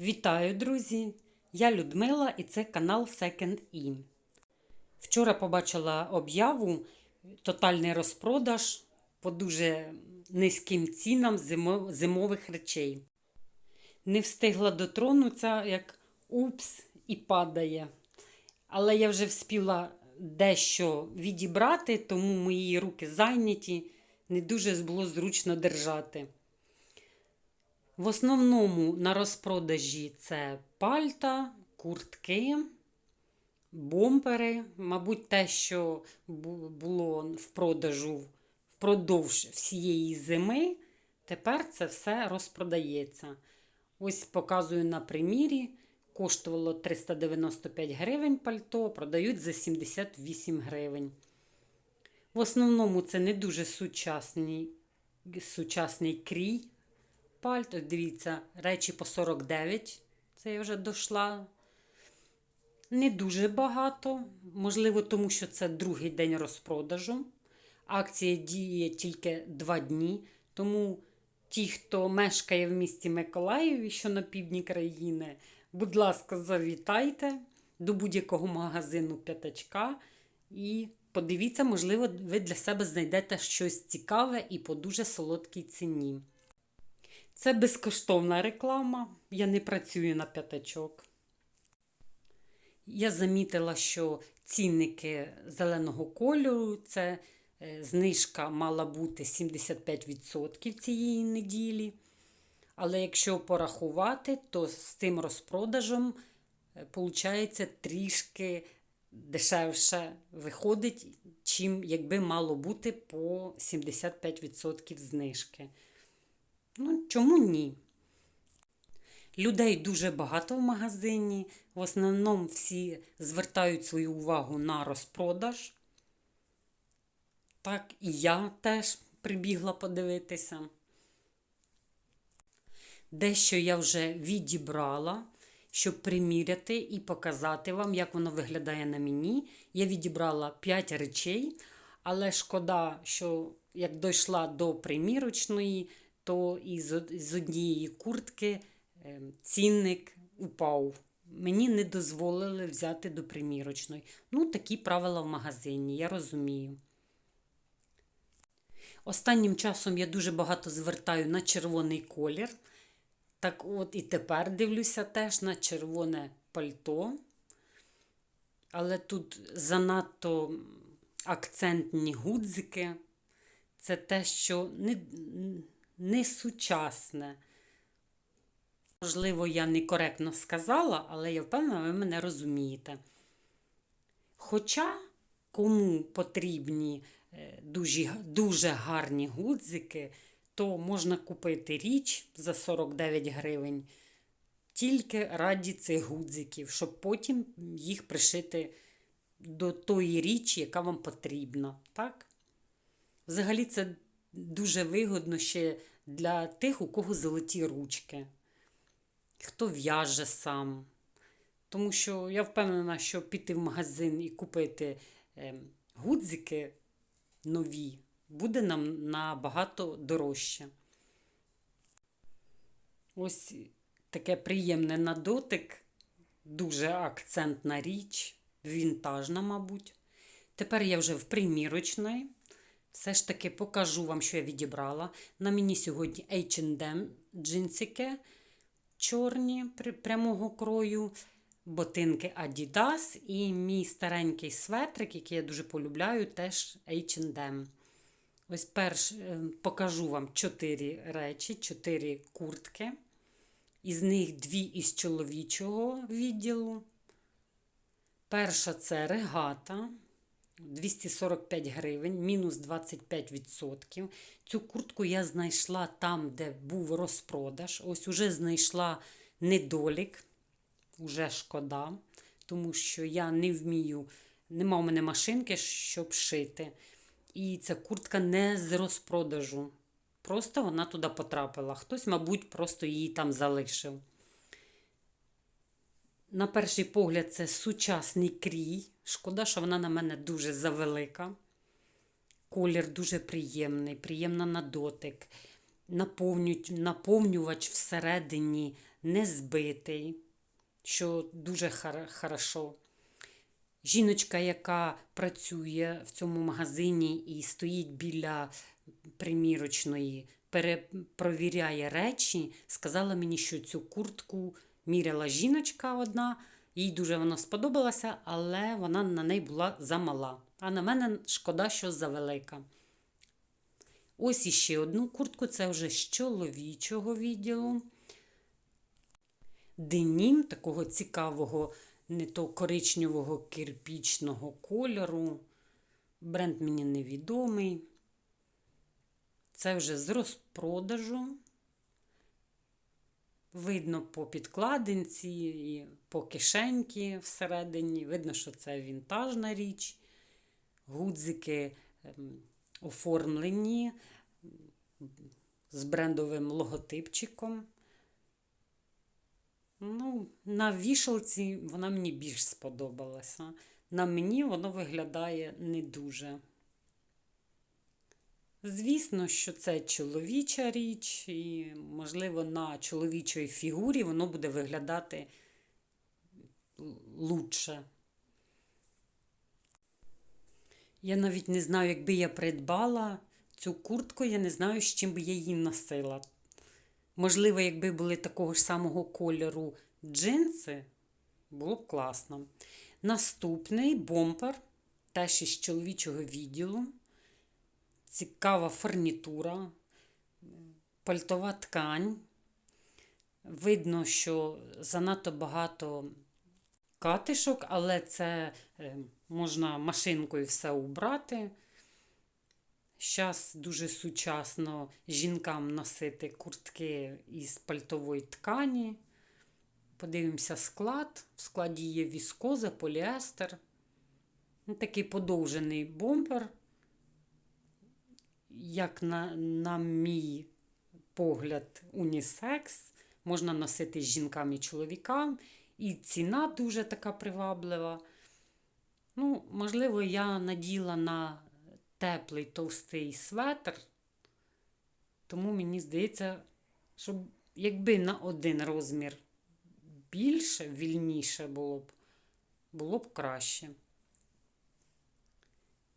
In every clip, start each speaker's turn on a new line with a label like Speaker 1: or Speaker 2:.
Speaker 1: Вітаю, друзі! Я Людмила і це канал Second In. Вчора побачила об'яву тотальний розпродаж по дуже низьким цінам зимових речей. Не встигла дотронутися, як упс і падає. Але я вже вспіла дещо відібрати, тому мої руки зайняті, не дуже було зручно держати. В основному на розпродажі це пальта, куртки, бомпери. Мабуть, те, що було в продажу впродовж всієї зими, тепер це все розпродається. Ось показую на примірі. Коштувало 395 гривень пальто, продають за 78 гривень. В основному це не дуже сучасний, сучасний крій пальто. Дивіться, речі по 49. Це я вже дійшла. Не дуже багато. Можливо, тому що це другий день розпродажу. Акція діє тільки два дні. Тому ті, хто мешкає в місті Миколаєві, що на півдні країни, будь ласка, завітайте до будь-якого магазину п'ятачка і подивіться, можливо, ви для себе знайдете щось цікаве і по дуже солодкій ціні. Це безкоштовна реклама. Я не працюю на п'ятачок. Я замітила, що цінники зеленого кольору це е, знижка мала бути 75% цієї неділі. Але якщо порахувати, то з цим розпродажем виходить трішки дешевше виходить, чим якби мало бути по 75% знижки. Ну, чому ні? Людей дуже багато в магазині. В основному всі звертають свою увагу на розпродаж. Так і я теж прибігла подивитися. Дещо я вже відібрала, щоб приміряти і показати вам, як воно виглядає на мені. Я відібрала 5 речей, але шкода, що як дійшла до примірочної, то із однієї куртки е, цінник упав. Мені не дозволили взяти до примірочної. Ну, такі правила в магазині, я розумію. Останнім часом я дуже багато звертаю на червоний колір. Так от і тепер дивлюся теж на червоне пальто. Але тут занадто акцентні гудзики. Це те, що не, не сучасне. Можливо, я некоректно сказала, але я впевнена, ви мене розумієте. Хоча кому потрібні е, дуже, дуже гарні гудзики, то можна купити річ за 49 гривень тільки раді цих гудзиків, щоб потім їх пришити до тої річі, яка вам потрібна. Так? Взагалі, це дуже вигодно ще для тих, у кого золоті ручки, хто в'яже сам. Тому що я впевнена, що піти в магазин і купити е, гудзики нові буде нам набагато дорожче. Ось таке приємне на дотик, дуже акцентна річ, вінтажна, мабуть. Тепер я вже в примірочної. Все ж таки покажу вам, що я відібрала. На мені сьогодні H&M джинсики чорні прямого крою, ботинки Adidas і мій старенький светрик, який я дуже полюбляю, теж H&M. Ось перш покажу вам чотири речі, чотири куртки. Із них дві із чоловічого відділу. Перша це регата. 245 гривень, мінус 25%. Цю куртку я знайшла там, де був розпродаж. Ось уже знайшла недолік, уже шкода, тому що я не вмію, нема у мене машинки, щоб шити. І ця куртка не з розпродажу. Просто вона туди потрапила. Хтось, мабуть, просто її там залишив. На перший погляд, це сучасний крій. Шкода, що вона на мене дуже завелика. Колір дуже приємний, приємна на дотик. Наповнювач всередині не збитий, що дуже хорошо. Жіночка, яка працює в цьому магазині і стоїть біля примірочної, перепровіряє речі, сказала мені, що цю куртку міряла жіночка одна, їй дуже вона сподобалася, але вона на неї була замала. А на мене шкода, що завелика. Ось іще одну куртку, це вже з чоловічого відділу. Денім такого цікавого, не то коричневого кирпічного кольору. Бренд мені невідомий. Це вже з розпродажу. Видно по підкладинці і по кишеньки всередині. Видно, що це вінтажна річ. Гудзики ем, оформлені з брендовим логотипчиком. Ну, на вішалці вона мені більш сподобалася. На мені воно виглядає не дуже. Звісно, що це чоловіча річ, і, можливо, на чоловічій фігурі воно буде виглядати лучше. Я навіть не знаю, якби я придбала цю куртку, я не знаю, з чим би я її носила. Можливо, якби були такого ж самого кольору джинси, було б класно. Наступний бомпер, теж із чоловічого відділу. Цікава фурнітура, пальтова ткань. Видно, що занадто багато катишок, але це е, можна машинкою все убрати. Зараз дуже сучасно жінкам носити куртки із пальтової ткані. Подивимося склад. В складі є віскоза, поліестер. Ну, Такий подовжений бомбер. Як на, на мій погляд, унісекс. Можна носити жінкам і чоловікам. І ціна дуже така приваблива. Ну, можливо, я наділа на теплий товстий светр, тому мені здається, що якби на один розмір більше, вільніше було б, було б краще.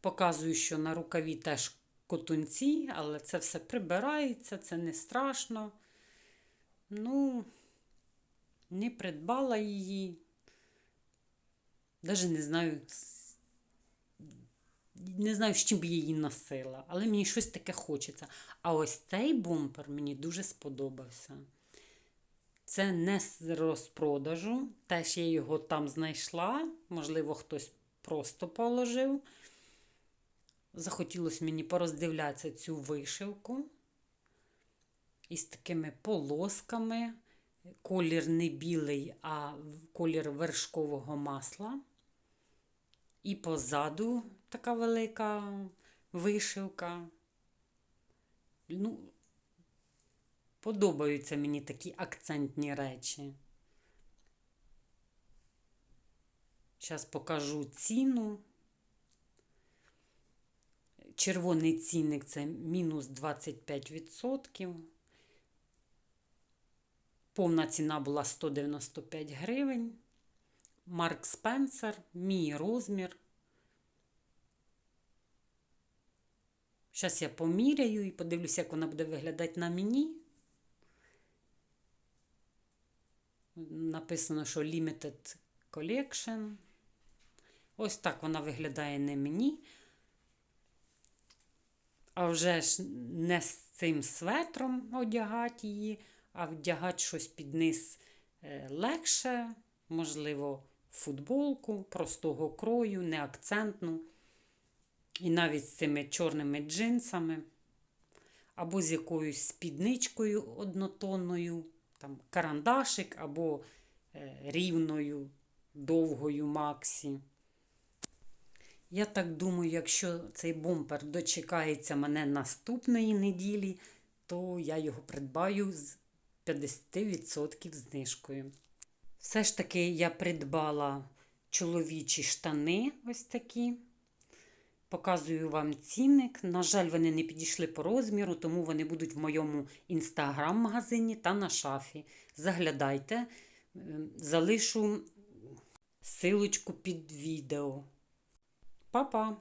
Speaker 1: Показую, що на рукаві теж котунці, але це все прибирається, це не страшно. Ну, не придбала її. Навіть не знаю, не знаю, з чим б її носила, але мені щось таке хочеться. А ось цей бумпер мені дуже сподобався. Це не з розпродажу. Теж я його там знайшла. Можливо, хтось просто положив. Захотілося мені пороздивлятися цю вишивку із такими полосками. Колір не білий, а колір вершкового масла. І позаду така велика вишивка. Ну, подобаються мені такі акцентні речі. Зараз покажу ціну. Червоний цінник це мінус 25%. Повна ціна була 195 гривень. Марк Спенсер, мій розмір. Зараз я поміряю і подивлюся, як вона буде виглядати на мені. Написано, що Limited Collection. Ось так вона виглядає на мені. А вже ж не з цим светром одягати її, а вдягати щось під низ е, легше, можливо, футболку простого крою, не акцентну. І навіть з цими чорними джинсами, або з якоюсь спідничкою однотонною, там карандашик, або е, рівною, довгою максі. Я так думаю, якщо цей бомпер дочекається мене наступної неділі, то я його придбаю з 50% знижкою. Все ж таки я придбала чоловічі штани ось такі. Показую вам цінник. На жаль, вони не підійшли по розміру, тому вони будуть в моєму інстаграм-магазині та на шафі. Заглядайте, Е, залишу силочку під відео. Па-па!